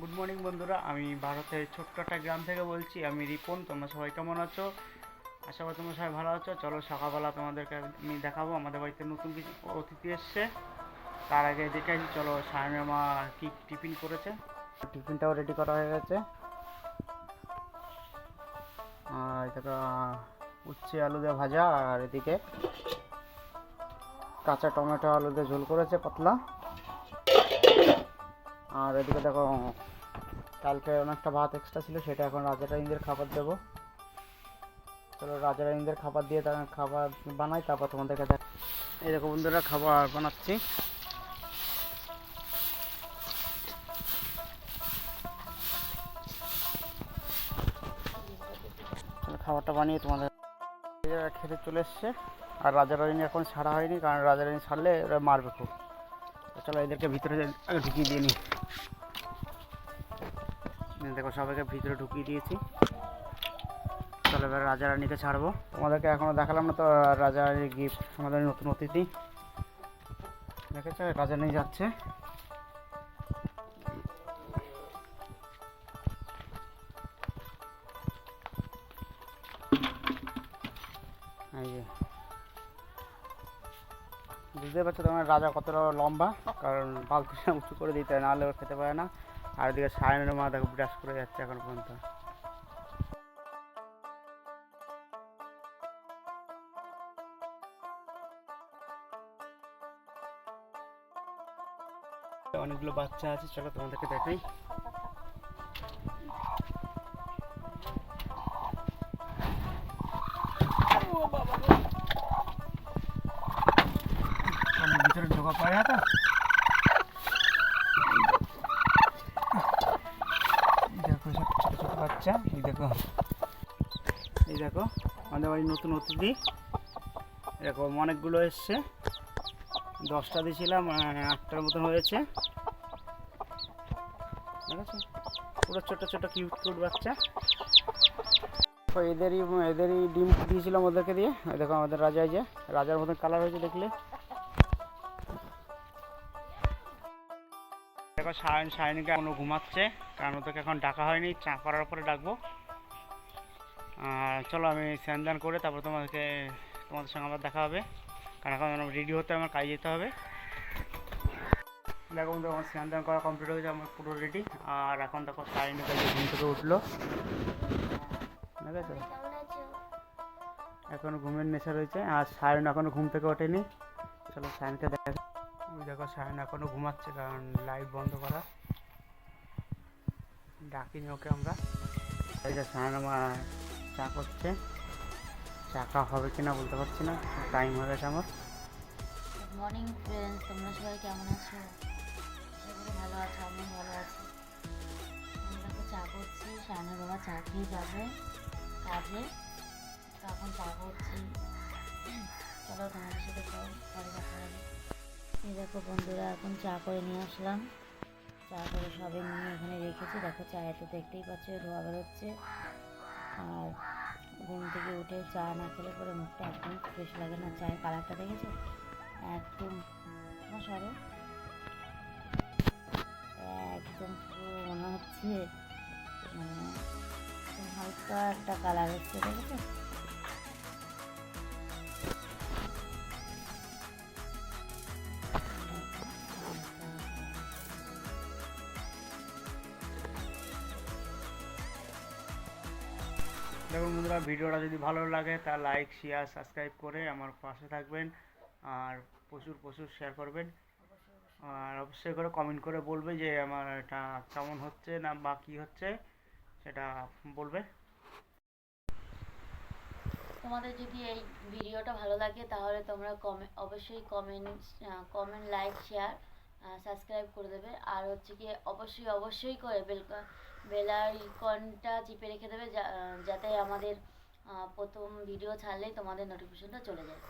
Good morning বন্ধুরা। আমি ভারতের ছোট্ট একটা গ্রাম থেকে বলছি, আমি রিপন, তোমরা সবাই কেমন আছো? আশা করি তোমরা সবাই ভালো আছো। চলো সকালবেলা তোমাদেরকে আমি দেখাবো। আমাদের বাড়িতে নতুন কিছু অতিথি এসছে। তার আগে দেখে আসি, চলো সায়নের মা কি টিফিন করেছে। টিফিনটাও রেডি করা হয়ে গেছে। আর এটা উচ্ছে আলু দিয়ে ভাজা, আর এদিকে কাঁচা টমেটো আলু দিয়ে ঝোল করেছে পাতলা। আর এদিকে দেখো, কালকে অনেকটা ভাত এক্সট্রা ছিল, সেটা এখন রাজা রানীদের খাবার দেবো। চলো রাজা রানীদের খাবার দিয়ে তার খাবার বানাই, তারপর তোমাদেরকে দেখ এই দেখো বন্ধুরা, খাবার বানাচ্ছি। খাবারটা বানিয়ে তোমাদের এরা খেতে চলে এসছে। আর রাজা রানী এখন ছাড়া হয়নি, কারণ রাজা রানী ছাড়লে ওরা মারবে খুব। চলো এদেরকে ভিতরে ঢুকিয়ে দিয়ে নিই দেখো, সবাইকে ভিতরে ঢুকিয়ে দিয়েছি। চলো এবার রাজা রানীকে ছাড়বো। তোমাদেরকে এখনও দেখালাম না তো, রাজা রানীর গিফট আমাদের নতুন অতিথি। দেখেছ? রাজা রানী যাচ্ছে। বুঝতে পারছ তোমার রাজা কতটা লম্বা, কারণ বালতিটা উঁচু করে দিতে হয়, নাহলে ও খেতে পারে না। আর এদিকে সায়নের মা দেখো ব্রাশ করে যাচ্ছে এখন পর্যন্ত। অনেকগুলো বাচ্চা আছে, চলো তোমাদেরকে দেখাই। আমি না তো এই দেখো ছোটো ছোটো বাচ্চা এই দেখো এই দেখো আমাদের বাড়ির নতুন অতিথি এরকম অনেকগুলো এসছে দশটা দিয়েছিলাম আটটার মতন হয়েছে পুরো ছোটো ছোটো কিউট কিউট বাচ্চা তো এদেরই এদেরই ডিম দিয়েছিলাম ওদেরকে দিয়ে দেখো আমাদের রাজা এই যে রাজার মতন কালার হয়েছে দেখলে দেখো, সায়ন সায়নিকা এখনও ঘুমাচ্ছে। কারণ ওদেরকে এখন ডাকা হয়নি, চা করার পরে ডাকবো। আর চলো, আমি স্নান করে তারপর তোমাদেরকে, তোমাদের সঙ্গে আবার দেখা হবে। কারণ এখন রেডি হতে আমার কাজে যেতে হবে। দেখো বন্ধু আমার স্নান দান করা কমপ্লিট হয়েছে আমার পুরো রেডি আর এখন দেখো, সায়নিকা ঘুম থেকে উঠল। ঠিক আছে এখনও ঘুমের নেশা রয়েছে। আর সায়ন এখনও ঘুম থেকে ওঠেনি। চলো, সায়নকে দেখ দেখো সায়ন এখনও ঘুমাচ্ছে, কারণ লাইট বন্ধ করা। ডাকিনি ওকে আমরা। এই যে সায়ন আমার চা করছে। চা খাওয়া হবে কিনা বলতে পারছি না টাইম হয়ে গেছে আমার। মর্নিং ফ্রেন্ডস তোমরা সবাই কেমন আছো? আশা ভালো আছো আমি ভালো আছি। আমি দেখো চা করছি সামনে বাবা চা খেয়ে যাবে কাজে। তখন চা করছি। চলো তোমাদের সাথে পরে এই দেখো বন্ধুরা, এখন চা করে নিয়ে আসলাম। চা করে সবে নিয়ে এখানে রেখেছি। দেখো চায়ে তো দেখতেই পাচ্ছ, ধোয়া বেরোচ্ছে। আর ঘুম থেকে উঠে চা না খেলে পরে মুখটা একদম ফ্রেশ লাগে না। চায়ের কালারটা দেখেছ? একদম সরো। একদম পুরো মনে হচ্ছে মানে হালকা একটা কালার হচ্ছে, দেখেছ? দেখুন বন্ধুরা, ভিডিওটা যদি ভালো লাগে, তা লাইক শেয়ার সাবস্ক্রাইব করে আমার পাশে থাকবেন আর প্রচুর প্রচুর শেয়ার করবেন। আর অবশ্যই করে কমেন্ট করে বলবে যে আমার এটা কেমন হচ্ছে না বা কী হচ্ছে, সেটা বলবে। তোমাদের যদি এই ভিডিওটা ভালো লাগে, তাহলে তোমরা কমে, অবশ্যই comment comment like share subscribe করে দেবে। আর হচ্ছে কি অবশ্যই অবশ্যই করে বেল বেলার ইকনটা চিপে রেখে দেবে যাতে আমাদের প্রথম ভিডিও ছাড়লেই তোমাদের নোটিফিকেশনটা চলে যায়।